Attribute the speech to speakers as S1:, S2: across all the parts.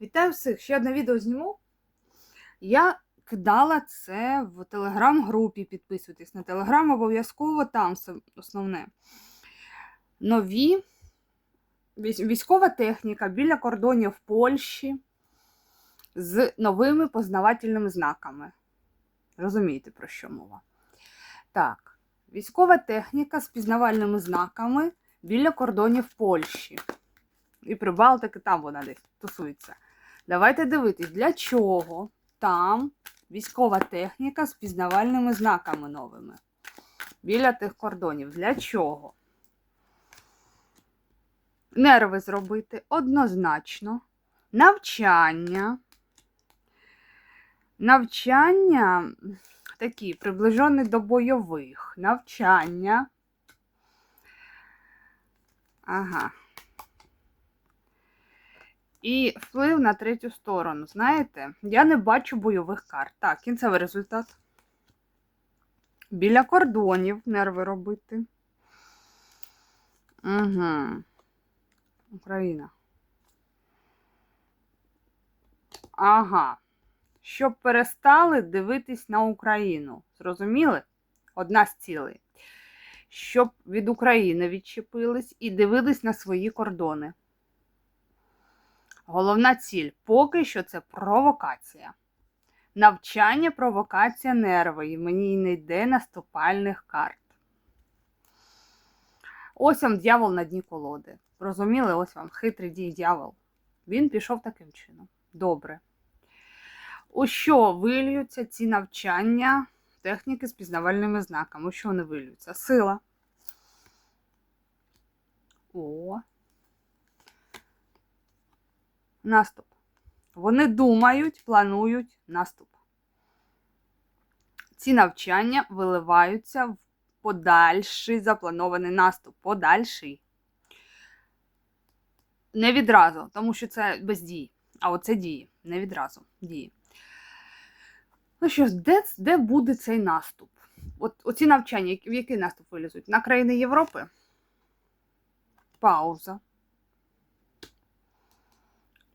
S1: Вітаю всіх! Ще одне відео зніму. Я кидала це в телеграм-групі. Підписуйтесь на телеграм, обов'язково там все основне. Нові військова техніка біля кордонів Польщі з новими познавательними знаками. Розумієте, про що мова? Так, військова техніка з пізнавальними знаками біля кордонів Польщі. І Прибалтики там вона десь тусується. Давайте дивитись, для чого там військова техніка з пізнавальними знаками новими. Біля тих кордонів. Для чого? Нерви зробити однозначно. Навчання. Навчання такі, приближені до бойових. Навчання. Ага. І вплив на третю сторону. Знаєте, я не бачу бойових карт. Так, кінцевий результат. Біля кордонів нерви робити. Угу. Україна. Ага. Щоб перестали дивитись на Україну. Зрозуміли? Одна з цілей. Щоб від України відчепились і дивились на свої кордони. Головна ціль поки що це провокація. Навчання, провокація, нерви. І мені не йде наступальних карт. Ось вам дьявол на дні колоди. Розуміли, ось вам хитрий дій дьявол. Він пішов таким чином. Добре. У що вильються ці навчання техніки з пізнавальними знаками? У що вони вильються? Сила. О, Наступ. Вони думають, планують наступ. Ці навчання виливаються в подальший запланований наступ. Подальший. Не відразу, тому що це без дії. А оце дії. Не відразу. Дії. Ну що, ж, де, де буде цей наступ? От оці навчання, в який наступ вилізуть? На країни Європи? Пауза.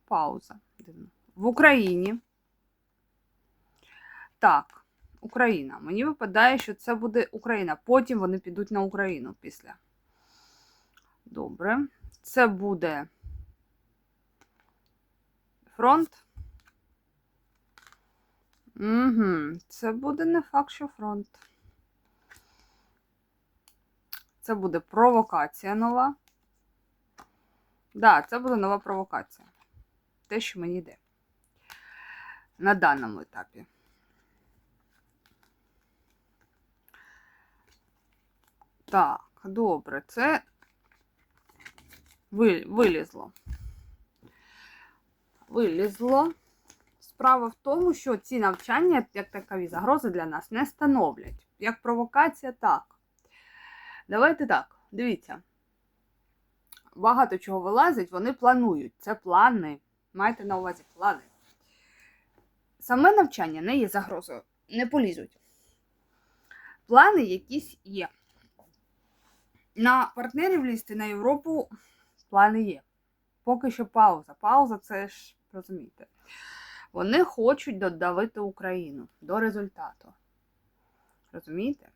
S1: Пауза. Дивно. В Україні. Так, Україна. Мені випадає, що це буде Україна. Потім вони підуть на Україну після. Добре. Це буде фронт. Угу. Це буде не факт, що фронт. Це буде провокація нова. Так, да, це буде нова провокація те, що мені йде на даному етапі. Так, добре, це вилізло. Вилізло. Справа в тому, що ці навчання, як такові загрози для нас, не становлять. Як провокація, так. Давайте так, дивіться. Багато чого вилазить, вони планують. Це плани. Майте на увазі плани. Саме навчання не є загрозою. Не полізуть. Плани якісь є. На партнерів лізти на Європу плани є. Поки що пауза. Пауза це ж, розумієте. Вони хочуть додавити Україну до результату. Розумієте?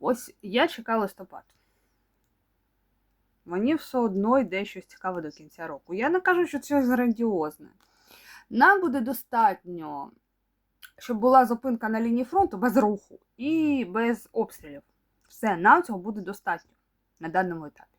S1: Ось я чекаю листопад. Мені все одно йде щось цікаве до кінця року. Я не кажу, що це грандіозне. Нам буде достатньо, щоб була зупинка на лінії фронту без руху і без обстрілів. Все, нам цього буде достатньо на даному етапі.